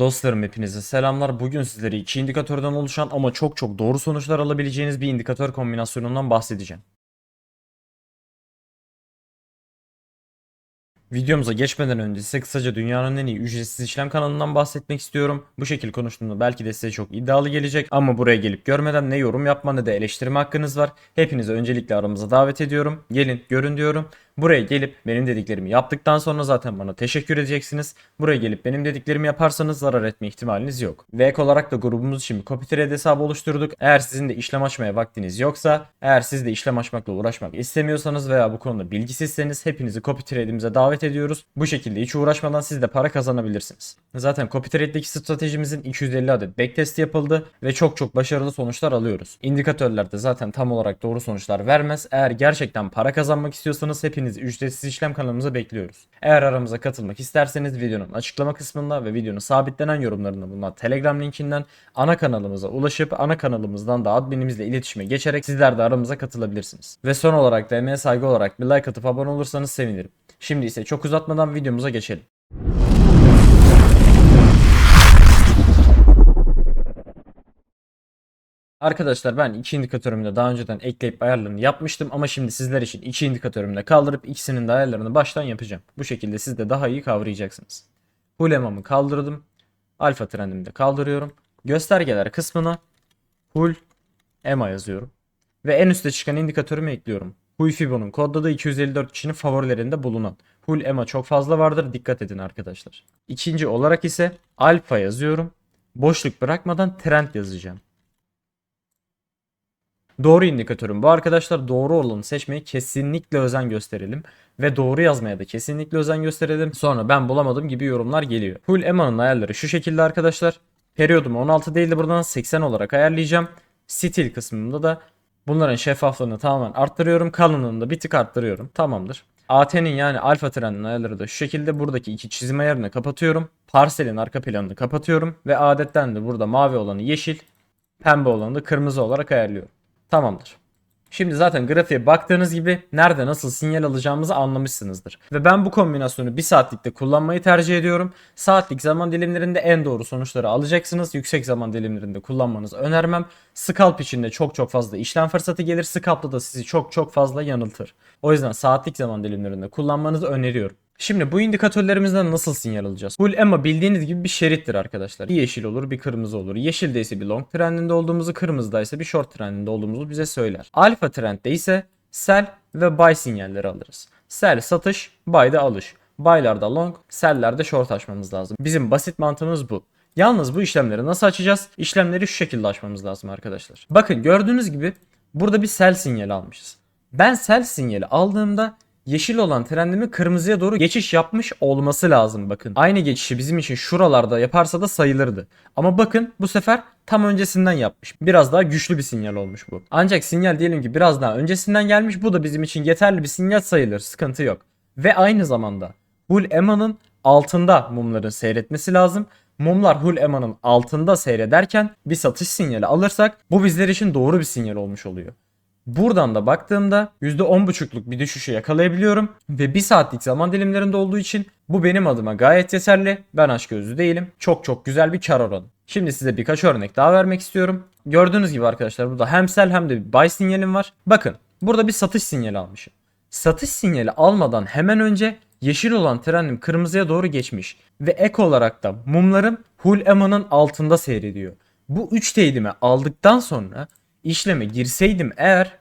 Dostlarım hepinize selamlar. Bugün sizlere iki indikatörden oluşan ama çok çok doğru sonuçlar alabileceğiniz bir indikatör kombinasyonundan bahsedeceğim. Videomuza geçmeden önce size kısaca dünyanın en iyi ücretsiz işlem kanalından bahsetmek istiyorum. Bu şekil konuştuğumda belki de size çok iddialı gelecek ama buraya gelip görmeden ne yorum yapma ne de eleştirme hakkınız var. Hepinizi öncelikle aramıza davet ediyorum. Gelin görün diyorum. Buraya gelip benim dediklerimi yaptıktan sonra zaten bana teşekkür edeceksiniz. Buraya gelip benim dediklerimi yaparsanız zarar etme ihtimaliniz yok. Ve ek olarak da grubumuz için bir CopyTrade hesabı oluşturduk. Eğer sizin de işlem açmaya vaktiniz yoksa, eğer siz de işlem açmakla uğraşmak istemiyorsanız veya bu konuda bilgisizseniz hepinizi CopyTrade'imize davet ediyoruz. Bu şekilde hiç uğraşmadan siz de para kazanabilirsiniz. Zaten CopyTrade'deki stratejimizin 250 adet backtesti yapıldı ve çok çok başarılı sonuçlar alıyoruz. İndikatörler de zaten tam olarak doğru sonuçlar vermez. Eğer gerçekten para kazanmak istiyorsanız hepiniz ücretsiz işlem kanalımıza bekliyoruz. Eğer aramıza katılmak isterseniz videonun açıklama kısmında ve videonun sabitlenen yorumlarında bulunan Telegram linkinden ana kanalımıza ulaşıp ana kanalımızdan da adminimizle iletişime geçerek sizler de aramıza katılabilirsiniz. Ve son olarak da emeğe saygı olarak bir like atıp abone olursanız sevinirim. Şimdi ise çok uzatmadan videomuza geçelim. Arkadaşlar ben iki indikatörümü de daha önceden ekleyip ayarlarını yapmıştım ama şimdi sizler için iki indikatörümü de kaldırıp ikisinin de ayarlarını baştan yapacağım. Bu şekilde siz de daha iyi kavrayacaksınız. Hulemamı kaldırdım. Alfa trendimi de kaldırıyorum. Göstergeler kısmına Hul EMA yazıyorum. Ve en üstte çıkan indikatörümü ekliyorum. Huy Fibo'nun kodladığı 254 kişinin favorilerinde bulunan. Hul EMA çok fazla vardır dikkat edin arkadaşlar. İkinci olarak ise Alfa yazıyorum. Boşluk bırakmadan trend yazacağım. Doğru indikatörüm bu arkadaşlar. Doğru olanı seçmeye kesinlikle özen gösterelim. Ve doğru yazmaya da kesinlikle özen gösterelim. Sonra ben bulamadım gibi yorumlar geliyor. Full EMA'nın ayarları şu şekilde arkadaşlar. Periyodumu 16 değil de buradan 80 olarak ayarlayacağım. Stil kısmında da bunların şeffaflığını tamamen arttırıyorum. Kalınlığını da bir tık arttırıyorum. Tamamdır. AT'nin yani alfa trendin ayarları da şu şekilde buradaki iki çizim ayarını kapatıyorum. Parselin arka planını kapatıyorum. Ve adetten de burada mavi olanı yeşil, pembe olanı da kırmızı olarak ayarlıyorum. Tamamdır. Şimdi zaten grafiğe baktığınız gibi nerede nasıl sinyal alacağımızı anlamışsınızdır. Ve ben bu kombinasyonu bir saatlikte kullanmayı tercih ediyorum. Saatlik zaman dilimlerinde en doğru sonuçları alacaksınız. Yüksek zaman dilimlerinde kullanmanızı önermem. Scalp içinde çok çok fazla işlem fırsatı gelir. Scalp'ta da sizi çok çok fazla yanıltır. O yüzden saatlik zaman dilimlerinde kullanmanızı öneriyorum. Şimdi bu indikatörlerimizden nasıl sinyal alacağız? Full EMA bildiğiniz gibi bir şerittir arkadaşlar. Bir yeşil olur bir kırmızı olur. Yeşilde ise bir long trendinde olduğumuzu, kırmızıda ise bir short trendinde olduğumuzu bize söyler. Alfa trendde ise sell ve buy sinyalleri alırız. Sell satış, buy da alış. Buy'larda long, sell'lerde short açmamız lazım. Bizim basit mantığımız bu. Yalnız bu işlemleri nasıl açacağız? İşlemleri şu şekilde açmamız lazım arkadaşlar. Bakın gördüğünüz gibi burada bir sell sinyali almışız. Ben sell sinyali aldığımda yeşil olan trendimin kırmızıya doğru geçiş yapmış olması lazım bakın. Aynı geçişi bizim için şuralarda yaparsa da sayılırdı. Ama bakın bu sefer tam öncesinden yapmış. Biraz daha güçlü bir sinyal olmuş bu. Ancak sinyal diyelim ki biraz daha öncesinden gelmiş. Bu da bizim için yeterli bir sinyal sayılır. Sıkıntı yok. Ve aynı zamanda Bull Emma'nın altında mumların seyretmesi lazım. Mumlar Hull Emma'nın altında seyrederken bir satış sinyali alırsak bu bizler için doğru bir sinyal olmuş oluyor. Buradan da baktığımda %10.5'luk bir düşüşü yakalayabiliyorum ve 1 saatlik zaman dilimlerinde olduğu için bu benim adıma gayet yeterli. Ben aç gözlü değilim. Çok çok güzel bir kar oranı. Şimdi size birkaç örnek daha vermek istiyorum. Gördüğünüz gibi arkadaşlar burada hem sell hem de bir buy sinyalim var. Bakın burada bir satış sinyali almışım. Satış sinyali almadan hemen önce yeşil olan trendim kırmızıya doğru geçmiş. Ve ek olarak da mumlarım Hull Emma'nın altında seyrediyor. Bu 3 teydimi aldıktan sonra işleme girseydim eğer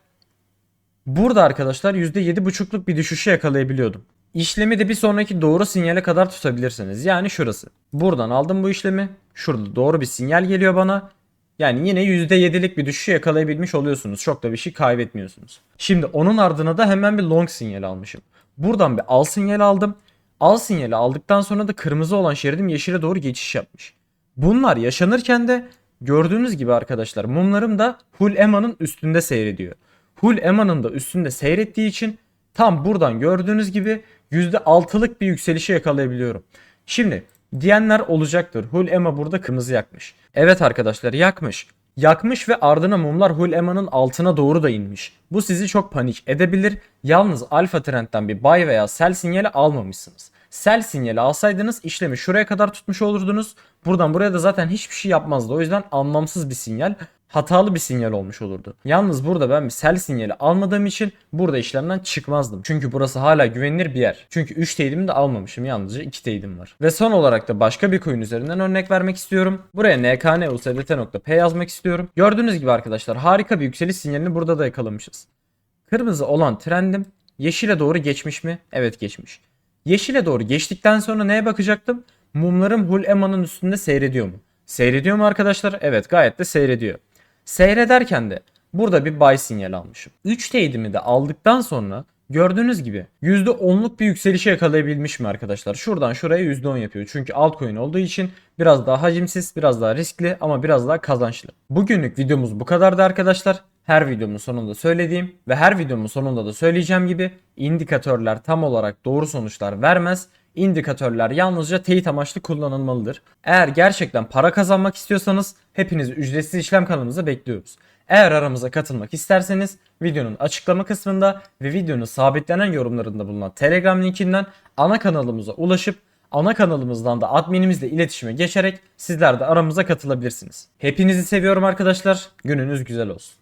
burada arkadaşlar %7.5'luk bir düşüşü yakalayabiliyordum. İşlemi de bir sonraki doğru sinyale kadar tutabilirsiniz. Yani şurası. Buradan aldım bu işlemi. Şurada doğru bir sinyal geliyor bana. Yani yine %7'lik bir düşüşü yakalayabilmiş oluyorsunuz. Çok da bir şey kaybetmiyorsunuz. Şimdi onun ardına da hemen bir long sinyal almışım. Buradan bir al sinyal aldım. Al sinyali aldıktan sonra da kırmızı olan şeridim yeşile doğru geçiş yapmış. Bunlar yaşanırken de gördüğünüz gibi arkadaşlar mumlarım da Hull Emma'nın üstünde seyrediyor. Hull Emma'nın da üstünde seyrettiği için tam buradan gördüğünüz gibi %6'lık bir yükselişi yakalayabiliyorum. Şimdi diyenler olacaktır. Hull Emma burada kırmızı yakmış. Evet arkadaşlar yakmış. Yakmış ve ardına mumlar Hull Emma'nın altına doğru da inmiş. Bu sizi çok panik edebilir. Yalnız alfa trendten bir buy veya sell sinyali almamışsınız. Sell sinyali alsaydınız işlemi şuraya kadar tutmuş olurdunuz. Buradan buraya da zaten hiçbir şey yapmazdı. O yüzden anlamsız bir sinyal. Hatalı bir sinyal olmuş olurdu. Yalnız burada ben bir sell sinyali almadığım için burada işlemden çıkmazdım. Çünkü burası hala güvenilir bir yer. Çünkü 3 teyidimi de almamışım. Yalnızca 2 teydim var. Ve son olarak da başka bir coin üzerinden örnek vermek istiyorum. Buraya nknusdt.p yazmak istiyorum. Gördüğünüz gibi arkadaşlar harika bir yükseliş sinyalini burada da yakalamışız. Kırmızı olan trendim yeşile doğru geçmiş mi? Evet geçmiş. Yeşile doğru geçtikten sonra neye bakacaktım? Mumlarım Hul Ema'nın üstünde seyrediyor mu? Seyrediyor mu arkadaşlar? Evet gayet de seyrediyor. Seyrederken de burada bir buy sinyal almışım. 3 teyidimi de aldıktan sonra gördüğünüz gibi %10'luk bir yükselişi yakalayabilmiş mi arkadaşlar? Şuradan şuraya %10 yapıyor. Çünkü altcoin olduğu için biraz daha hacimsiz, biraz daha riskli ama biraz daha kazançlı. Bugünlük videomuz bu kadardı arkadaşlar. Her videomun sonunda söylediğim ve her videomun sonunda da söyleyeceğim gibi indikatörler tam olarak doğru sonuçlar vermez. İndikatörler yalnızca teyit amaçlı kullanılmalıdır. Eğer gerçekten para kazanmak istiyorsanız hepinizi ücretsiz işlem kanalımıza bekliyoruz. Eğer aramıza katılmak isterseniz videonun açıklama kısmında ve videonun sabitlenen yorumlarında bulunan Telegram linkinden ana kanalımıza ulaşıp ana kanalımızdan da adminimizle iletişime geçerek sizler de aramıza katılabilirsiniz. Hepinizi seviyorum arkadaşlar. Gününüz güzel olsun.